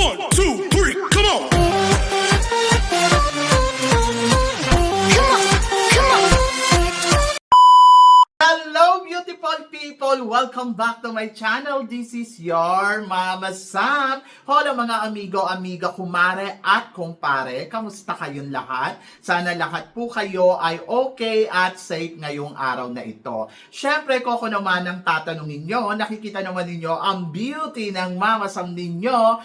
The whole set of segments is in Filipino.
One, two, three, come on. Hello, beautiful people! Welcome back to my channel. This is your Mama Sam. Hola mga amigo, amiga, kumare at kumpare. Kamusta kayong lahat? Sana lahat po kayo ay okay at safe ngayong araw na ito. Siyempre, ko naman ang tatanungin nyo. Nakikita naman ninyo ang beauty ng Mama Sam ninyo.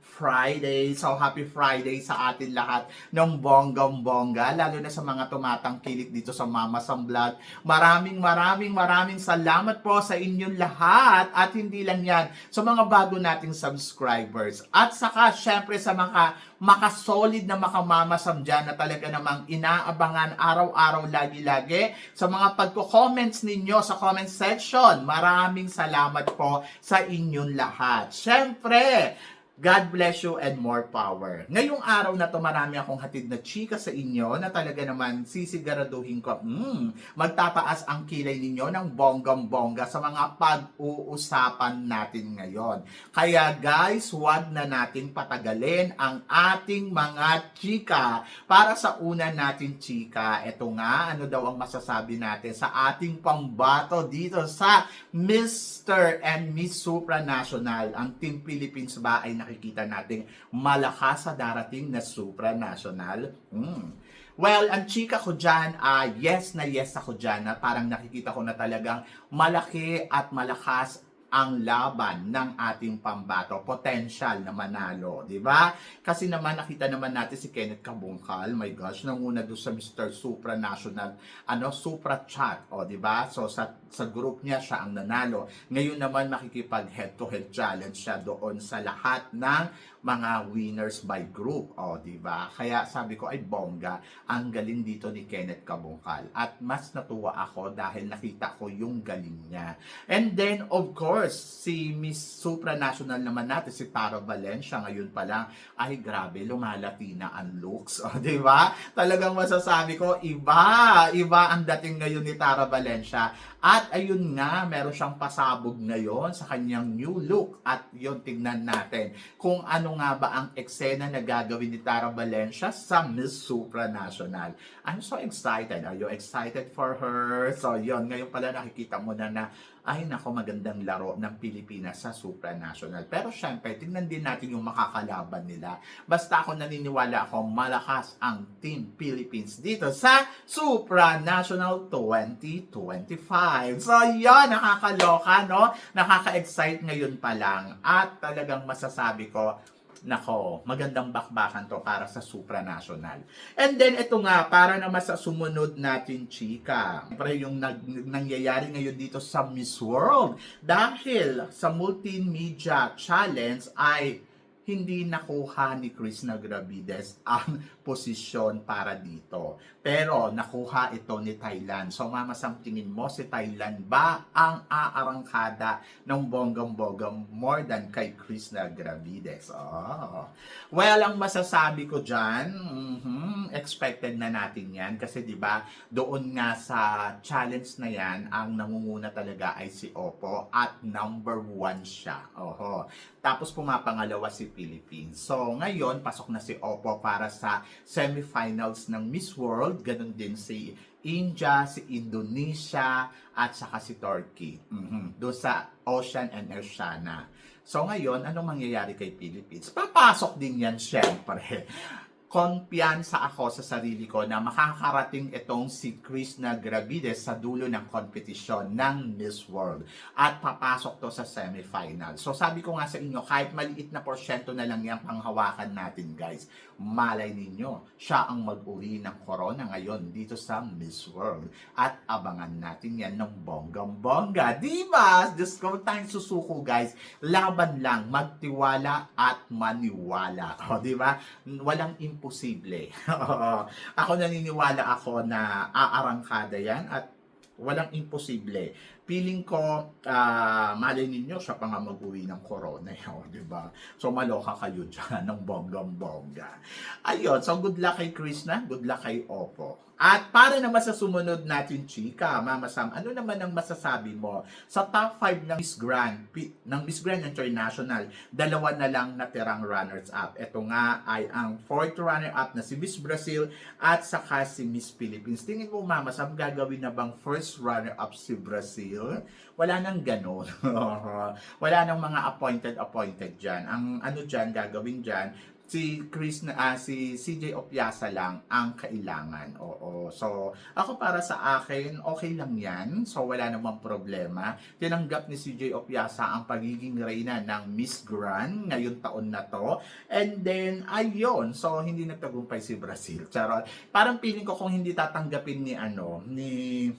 Friday. So, happy Friday sa atin lahat ng bonggang-bongga, lalo na sa mga tumatangkilik dito sa Mama Sam Vlog. Maraming, maraming, maraming salamat po sa inyong lahat. At hindi lang yan, sa mga bago nating subscribers. At saka, syempre, sa mga makasolid na makamamasam dyan na talaga namang inaabangan araw-araw, lagi-lagi. Sa mga pagko-comments ninyo sa comment section, maraming salamat po sa inyong lahat. Syempre, God bless you and more power. Ngayong araw na to marami akong hatid na chika sa inyo na talaga naman sisiguraduhin ko, mm, magtataas ang kilay ninyo ng bonggam-bongga sa mga pag-uusapan natin ngayon. Kaya guys, huwag na natin patagalin ang ating mga chika. Para sa una natin chika, eto nga, ano daw ang masasabi natin sa ating pambato dito sa Mr. and Miss Supranational. Ang Team Philippines ba ay nakikita nating malakas sa darating na supranational? Hmm. Well, ang chika ko dyan, ah, yes na yes ako dyan, na parang nakikita ko na talagang malaki at malakas ang laban ng ating pambato, potential na manalo, di ba? Kasi naman nakita naman natin si Kenneth Kabungkal, my gosh, nanguna doon sa Mr. Supranational, ano, Supra Chat, o di ba? So sa sa group niya siya ang nanalo. Ngayon naman makikipag head to head challenge siya doon sa lahat ng mga winners by group, o di ba? Kaya sabi ko ay bongga, ang galing dito ni Kenneth Kabungkal. At mas natuwa ako dahil nakita ko yung galing niya. And then, of course, si Miss Supranational naman natin, si Tara Valencia, ngayon pa lang, ay grabe, lumalati na ang looks. O, di ba? Talagang masasabi ko, iba, iba ang dating ngayon ni Tara Valencia. At ayun nga, meron siyang pasabog ngayon sa kanyang new look. At yun, tignan natin kung ano nga ba ang eksena na gagawin ni Tara Valencia sa Miss Supranational. I'm so excited. Are you excited for her? So yun, ngayon pala nakikita mo na na ay nako magandang laro ng Pilipinas sa supranational. Pero syempre, tingnan din natin yung makakalaban nila. Basta ako naniniwala ako malakas ang Team Philippines dito sa Supranational 2025. So yun, nakakaloka, no? Nakaka-excite ngayon pa lang. At talagang masasabi ko, Nako, magandang bakbakan to para sa supranational. And then ito nga, para naman sa sumunod natin, chika. Siyempre yung nag, nangyayari ngayon dito sa Miss World. Dahil sa multimedia challenge ay hindi nakuha ni Chris Nagravides ang posisyon para dito. Pero nakuha ito ni Thailand. So mamasang tingin mo si Thailand ba ang aarangkada ng bonggang-bonggang more than kay Chris Nagravides? Oh. Well, ang masasabi ko dyan, mhm, expected na natin yan. Kasi di ba doon nga sa challenge na yan, ang nangunguna talaga ay si Oppo at number one siya. Oho. Tapos pumapangalawa si Philippines. So ngayon, pasok na si Oppo para sa semifinals ng Miss World. Ganon din si India, si Indonesia, at saka si Turkey. Mhm. Doon sa Ocean and Oceania. So ngayon, anong mangyayari kay Philippines? Papasok din yan syempre. Kumpiyansa ako sa sarili ko na makakarating itong si Chris Nagravides sa dulo ng kompetisyon ng Miss World. At papasok to sa semifinal. So sabi ko nga sa inyo, kahit maliit na porsyento na lang yung panghawakan natin guys, malay ninyo, siya ang mag-uwi ng corona ngayon dito sa Miss World. At abangan natin yan ng bonggang-bongga. Di ba? Diyos ko, tayong susuko guys. Laban lang, magtiwala at maniwala. O, di ba? Walang imposible. ako naniniwala ako na aarangkada yan at walang imposible feeling ko, ah, malay ninyo, siya pa nga mag-uwi ng corona, oh, di ba? So, maloka kayo dyan ng bonggang-bongga. Ayun, so good luck kay Krishna, good luck kay Oppo. At para naman sa sumunod natin, chika, Mama Sam, ano naman ang masasabi mo sa top 5 ng Miss Grand, ng Miss Grand International, dalawa na lang natirang runners-up. Ito nga ay ang fourth runner-up na si Miss Brazil at saka si Miss Philippines. Tingin mo, Mama Sam, gagawin na bang first runner-up si Brazil? Wala nang ganon. Wala nang mga appointed-appointed dyan. Ang ano dyan, gagawin dyan, si Chris na ah, si CJ Opiasa lang ang kailangan. Oo. So, ako para sa akin, okay lang 'yan. So, wala namang problema. Tinanggap ni CJ Opiasa ang pagiging reyna ng Miss Grand ngayong taon na to. And then, ayun. So, hindi nagtagumpay si Brazil. Charot. Parang feeling ko kung hindi tatanggapin ni ano, ni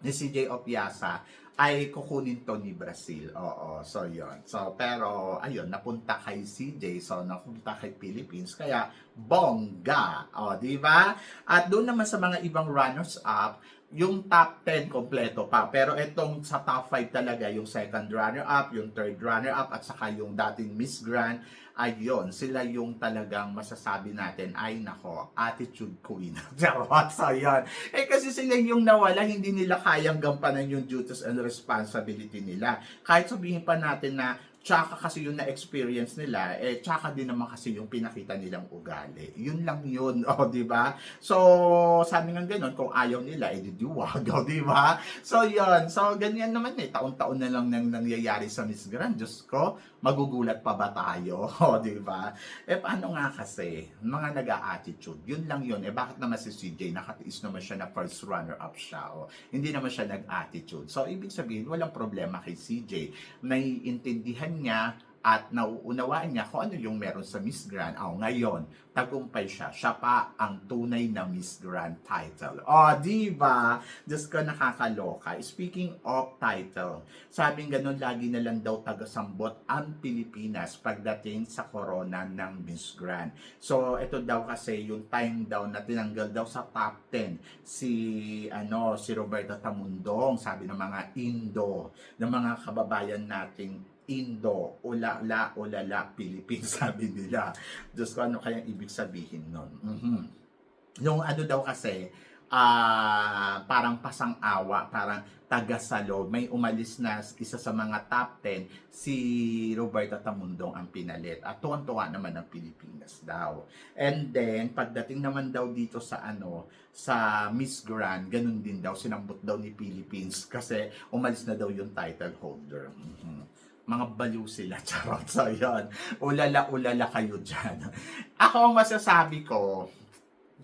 ni CJ Opiasa ay kukunin to ni Brazil. Oo, so yon. So, pero, ayun, napunta kay CJ, so napunta kay Philippines, kaya bongga. O, di ba? At doon naman sa mga ibang runners-up, yung top 10 kompleto pa. Pero itong sa top 5 talaga, yung second runner-up, yung third runner-up, at saka yung dating Miss Grand, ayun, sila yung talagang masasabi natin, ay nako, attitude queen. Charot, so yun. Eh kasi sila yung nawala, hindi nila kayang gampanan yung duties and responsibility nila. Kahit sabihin pa natin na tsaka kasi yung na-experience nila, eh tsaka din naman kasi yung pinakita nilang ugali. Yun lang yun, o, di ba? So, sabi nga ganun, kung ayaw nila, eh di diwag, o, di ba? So, yun. So, ganyan naman eh. Taon-taon na lang nang nangyayari sa Miss Grand. Diyos ko, magugulat pa ba tayo? O, di ba? Eh, paano nga kasi? Mga nag-a-attitude. Yun lang yun. Eh, bakit naman si CJ, nakatiis naman siya na first runner-up siya, o. Hindi naman siya nag-attitude. So, ibig sabihin, walang problema kay CJ. Naiintindihan niya at nauunawaan niya kung ano yung meron sa Miss Grand. Oh, ngayon, tagumpay siya. Siya pa ang tunay na Miss Grand title. Oh, di ba? Diyos ko nakakaloka. Speaking of title, sabing ganun, lagi na lang daw tagasambot ang Pilipinas pagdating sa corona ng Miss Grand. So, ito daw kasi yung time daw na tinanggal daw sa top 10 si ano si Roberta Tamundong, sabi ng mga Indo, ng mga kababayan nating Indo, ulala, ulala, Philippines, sabi nila. Diyos ko, ano kayang ibig sabihin nun? Mhm. Yung ano daw kasi, ah parang pasang-awa, parang tagasalo. May umalis na isa sa mga top 10, si Roberta Tamundong ang pinalit. At tuwan-tuwa naman ang Pilipinas daw. And then, pagdating naman daw dito sa ano, sa Miss Grand, ganun din daw, sinambot daw ni Philippines kasi umalis na daw yung title holder. Mhm mga baliw sila, charot. So, yun. Ulala-ulala kayo dyan. Ako ang masasabi ko,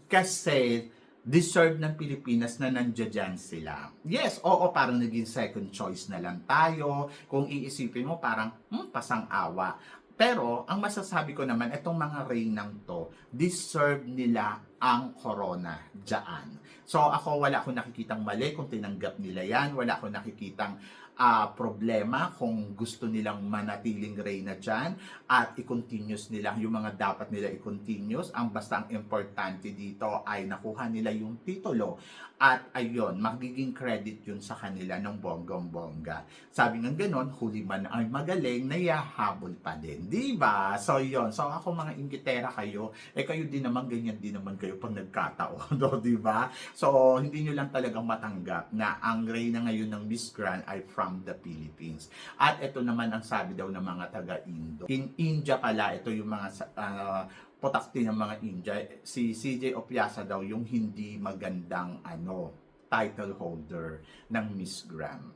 kasi deserve ng Pilipinas na nandiyan sila. Yes, oo, parang naging second choice na lang tayo. Kung iisipin mo, parang, hmm, pasang-awa. Pero, ang masasabi ko naman, itong mga reynang to, deserve nila ang corona dyan. So, ako, wala akong nakikitang mali kung tinanggap nila yan. Wala akong nakikitang ah, problema kung gusto nilang manatiling reyna dyan at i-continuous nila yung mga dapat nila i-continuous. Ang basta ang importante dito ay nakuha nila yung titulo at ayun, magiging credit yun sa kanila ng bonggong-bongga. Sabi nga ganon, huli man ay magaling, nayahabol pa din. Di ba? So yun. So ako mga ingitera kayo, eh kayo din naman ganyan din naman kayo pag nagkataon. do, di ba? So hindi nyo lang talagang matanggap na ang reyna ngayon ng Miss Grand ay from the Philippines. At ito naman ang sabi daw ng mga taga-Indo. In India pala, ito yung mga uh, potakti ng mga India, si CJ Opiasa daw yung hindi magandang ano title holder ng Miss Grand.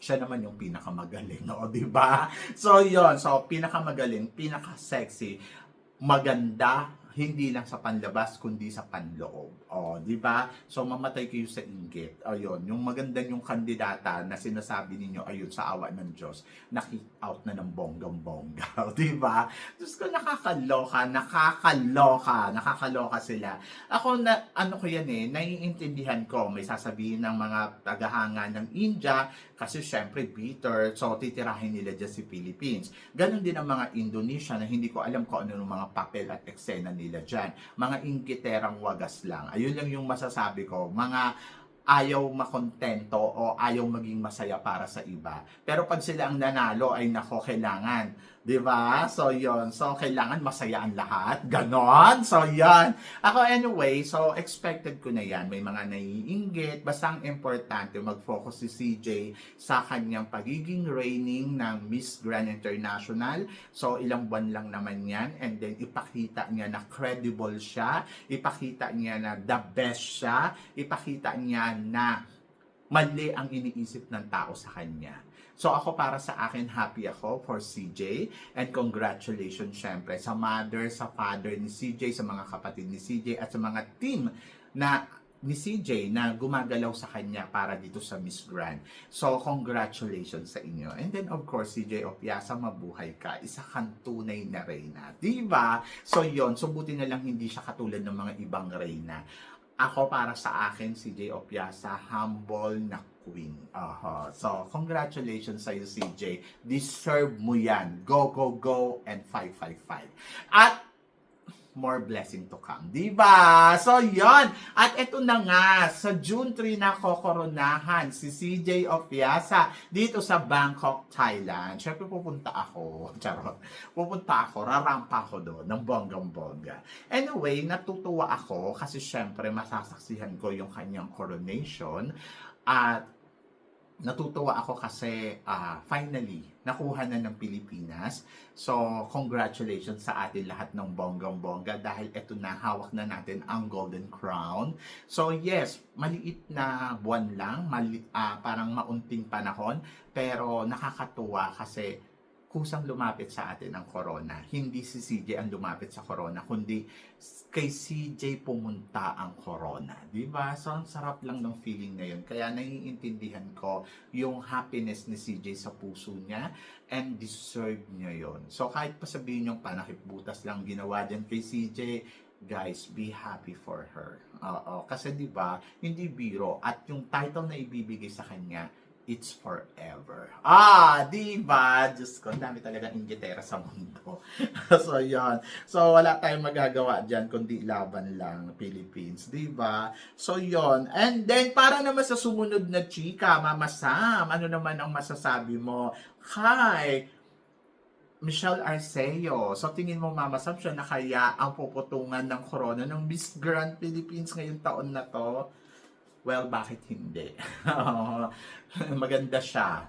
Siya naman yung pinakamagaling, no, 'di ba? So 'yon, so pinakamagaling, pinaka-sexy, maganda, hindi lang sa panlabas kundi sa panloob. O, di ba? So mamatay kayo sa inggit. Ayun, yung maganda yung kandidata na sinasabi ninyo ayun sa awa ng Diyos, naki out na ng bonggang-bongga. di ba? Diyos ko nakakaloka, nakakaloka, nakakaloka sila. Ako na ano ko yan eh, naiintindihan ko, may sasabihin ng mga tagahanga ng India kasi syempre bitter, so titirahin nila dyan si Philippines. Ganon din ang mga Indonesia na hindi ko alam kung ano yung mga papel at eksena nila dyan. Mga ingkiterang wagas lang. Ayun lang yung masasabi ko. Mga ayaw makontento o ayaw maging masaya para sa iba. Pero pag sila ang nanalo ay nako kailangan, 'di ba? So 'yon. So kailangan masaya ang lahat. Ganon. So 'yon. Ako anyway, so expected ko na 'yan. May mga naiinggit. Basta ang importante mag-focus si CJ sa kanyang pagiging reigning ng Miss Grand International. So ilang buwan lang naman 'yan and then ipakita niya na credible siya, ipakita niya na the best siya, ipakita niya na mali ang iniisip ng tao sa kanya. So ako para sa akin, happy ako for CJ and congratulations syempre sa mother, sa father ni CJ, sa mga kapatid ni CJ at sa mga team na ni CJ na gumagalaw sa kanya para dito sa Miss Grand. So, congratulations sa inyo. And then, of course, CJ Opiasa, mabuhay ka. Isa kang tunay na reyna. Diba? So, yon So, buti na lang hindi siya katulad ng mga ibang reyna. Ako, para sa akin, CJ Opiasa, humble na queen. Aha. So, congratulations sa iyo, CJ. Deserve mo yan. Go, go, go, and 555. At more blessing to come. Di ba? So, yon At ito na nga, sa June 3 na kokoronahan si CJ Opiasa dito sa Bangkok, Thailand. Siyempre, pupunta ako. Charot. Pupunta ako, rarampa ako doon ng bonggang-bongga. Anyway, natutuwa ako kasi syempre masasaksihan ko yung kanyang coronation. At natutuwa ako kasi ah, finally nakuha na ng Pilipinas. So, congratulations sa atin lahat ng bonggang-bongga dahil eto na, hawak na natin ang Golden Crown. So, yes, maliit na buwan lang, mali, ah, parang maunting panahon, pero nakakatuwa kasi kusang lumapit sa atin ang corona. Hindi si CJ ang lumapit sa corona, kundi kay CJ pumunta ang corona. Ba? So, ang sarap lang ng feeling na yun. Kaya naiintindihan ko yung happiness ni CJ sa puso niya and deserve niya yon. So, kahit pa sabihin yung panakip butas lang ginawa dyan kay CJ, guys, be happy for her. Oo, kasi 'di ba, hindi biro at yung title na ibibigay sa kanya, it's forever. Ah, di ba? Diyos ko, dami talaga inggitera sa mundo. so, yon So, wala tayong magagawa dyan kundi laban lang Philippines. Di ba? So, yon And then, para naman sa sumunod na chika, Mama Sam, ano naman ang masasabi mo? Hi! Michelle Arceo. So, tingin mo, Mama Sam, siya na kaya ang puputungan ng corona ng Miss Grand Philippines ngayong taon na to? Well, bakit hindi? Maganda siya.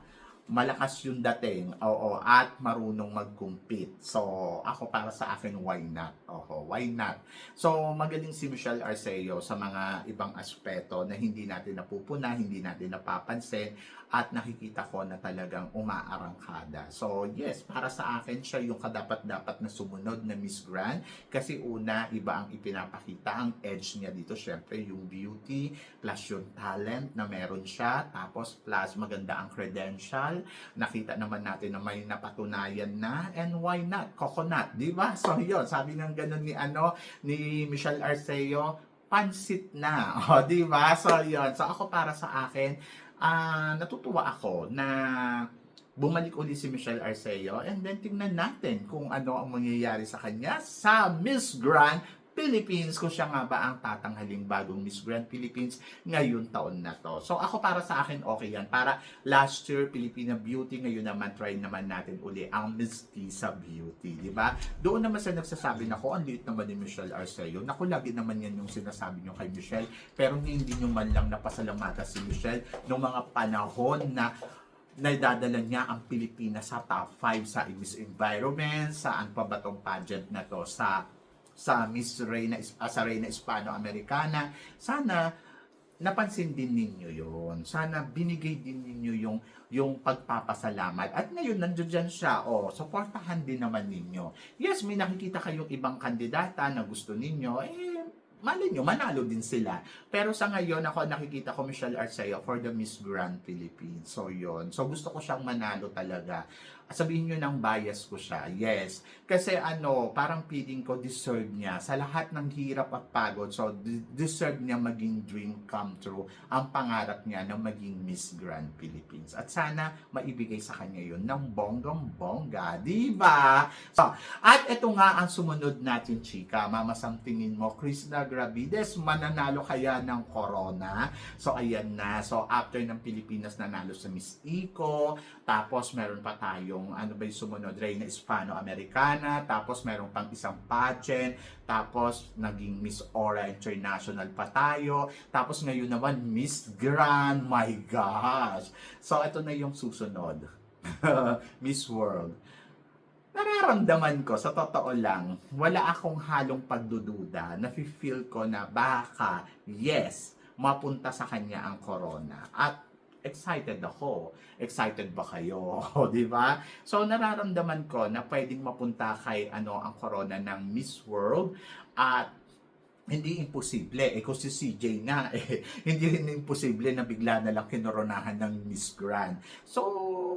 Malakas yung dating. Oo, at marunong mag-compete. So, ako para sa akin, why not? Oo, why not? So, magaling si Michelle Arceo sa mga ibang aspeto na hindi natin napupuna, hindi natin napapansin, at nakikita ko na talagang umaarangkada. So, yes, para sa akin, siya yung kadapat-dapat na sumunod na Miss Grand. Kasi una, iba ang ipinapakita. Ang edge niya dito, syempre, yung beauty, plus yung talent na meron siya, tapos plus maganda ang credential. Nakita naman natin na may napatunayan na, and why not? Coconut, di ba? So, yun, sabi ng ganun ni, ano, ni Michelle Arceo, pansit na. O, di ba? So, yun. So, ako para sa akin, ah natutuwa ako na bumalik uli si Michelle Arceo and then tingnan natin kung ano ang mangyayari sa kanya sa Miss Grand Philippines kung siya nga ba ang tatanghaling bagong Miss Grand Philippines ngayon taon na to. So ako para sa akin okay yan. Para last year Filipina Beauty, ngayon naman try naman natin uli ang Miss Tisa Beauty, di ba? Doon naman sa nagsasabi na ko, ang liit naman ni Michelle Arceo. Naku, lagi naman yan yung sinasabi nyo kay Michelle. Pero hindi nyo man lang napasalamata si Michelle noong mga panahon na naidadala niya ang Pilipinas sa top 5 sa Miss Environment, saan pa ba tong pageant na to, sa sa Miss Reina, uh, sa Reina Hispano-Americana. Sana napansin din ninyo yon. Sana binigay din ninyo yung yung pagpapasalamat. At ngayon, nandiyan dyan siya. O, supportahan din naman ninyo. Yes, may nakikita kayong ibang kandidata na gusto ninyo. Eh, mali nyo, manalo din sila. Pero sa ngayon, ako nakikita ko Michelle Arceo for the Miss Grand Philippines. So, yon So, gusto ko siyang manalo talaga. Sabihin nyo ng bias ko siya. Yes. Kasi ano, parang feeling ko deserve niya. Sa lahat ng hirap at pagod, so de- deserve niya maging dream come true. Ang pangarap niya na maging Miss Grand Philippines. At sana maibigay sa kanya yun ng bonggang-bongga. Di ba? So, at ito nga ang sumunod natin, chika. Mama, tingin mo, Chris Gravides, mananalo kaya ng corona? So ayan na. So after ng Pilipinas nanalo sa Miss Eco, tapos meron pa tayong ano ba yung sumunod, Reina Hispano-Americana, tapos meron pang isang pageant, tapos naging Miss Aura International pa tayo, tapos ngayon naman Miss Grand, my gosh! So ito na yung susunod. Miss World. Nararamdaman ko, sa totoo lang, wala akong halong pagdududa. Nafe-feel ko na baka, yes, mapunta sa kanya ang corona. At excited ako. Excited ba kayo? di ba? So nararamdaman ko na pwedeng mapunta kay ano ang corona ng Miss World at hindi imposible. Eh kung si CJ nga, eh, hindi rin imposible na bigla na lang kinoronahan ng Miss Grand. So,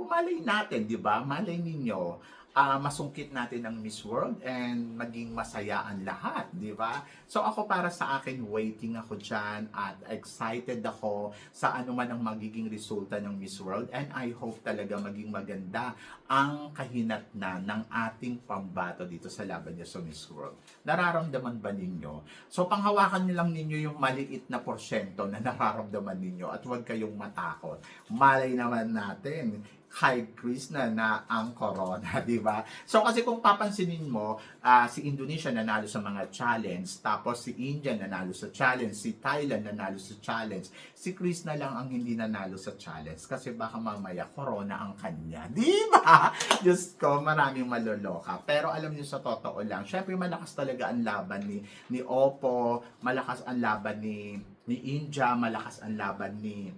malay natin, di ba? Malay ninyo, ah, masungkit natin ang Miss World and maging masaya ang lahat, di ba? So ako para sa akin, waiting ako dyan at excited ako sa ano man ang magiging resulta ng Miss World and I hope talaga maging maganda ang kahinatnan ng ating pambato dito sa laban niya sa Miss World. Nararamdaman ba ninyo? So panghawakan niyo lang ninyo yung maliit na porsyento na nararamdaman ninyo at huwag kayong matakot. Malay naman natin, kay Chris na na ang corona, di ba? So kasi kung papansinin mo, ah, si Indonesia nanalo sa mga challenge, tapos si India nanalo sa challenge, si Thailand nanalo sa challenge, si Chris na lang ang hindi nanalo sa challenge kasi baka mamaya corona ang kanya, di ba? Diyos ko, maraming maloloka. Pero alam niyo sa totoo lang, syempre malakas talaga ang laban ni ni Oppo, malakas ang laban ni ni India, malakas ang laban ni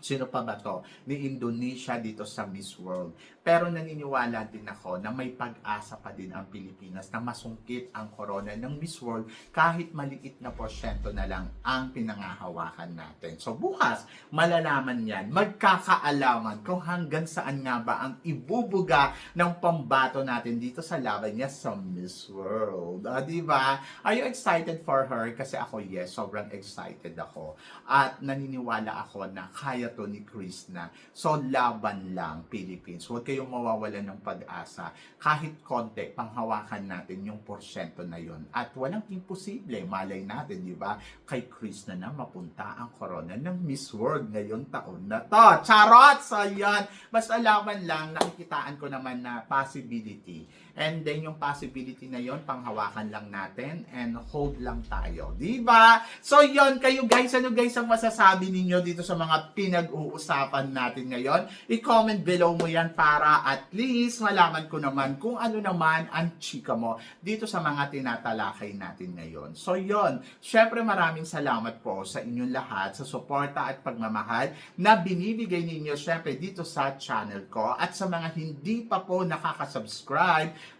sino pa ba to? Ni Indonesia dito sa Miss World. Pero naniniwala din ako na may pag-asa pa din ang Pilipinas na masungkit ang corona ng Miss World kahit maliit na porsyento na lang ang pinangahawakan natin. So bukas, malalaman yan, magkakaalaman kung hanggang saan nga ba ang ibubuga ng pambato natin dito sa laban niya sa Miss World. Ah, di ba? Are you excited for her? Kasi ako, yes, sobrang excited ako. At naniniwala ako na kaya to ni Chris na. So, laban lang, Philippines. Huwag kayong mawawalan ng pag-asa. Kahit konti, panghawakan natin yung porsyento na yon. At walang imposible, malay natin, di ba? Kay Chris na na mapunta ang corona ng Miss World ngayong taon na to. Charot! So, yan. Basta laban lang, nakikitaan ko naman na possibility. And then, yung possibility na yon panghawakan lang natin and hold lang tayo. Di ba? So, yon kayo guys, ano guys ang masasabi ninyo dito sa mga pinag-uusapan natin ngayon? I-comment below mo yan para at least malaman ko naman kung ano naman ang chika mo dito sa mga tinatalakay natin ngayon. So, yon Syempre, maraming salamat po sa inyong lahat sa suporta at pagmamahal na binibigay ninyo syempre dito sa channel ko at sa mga hindi pa po nakaka-subscribe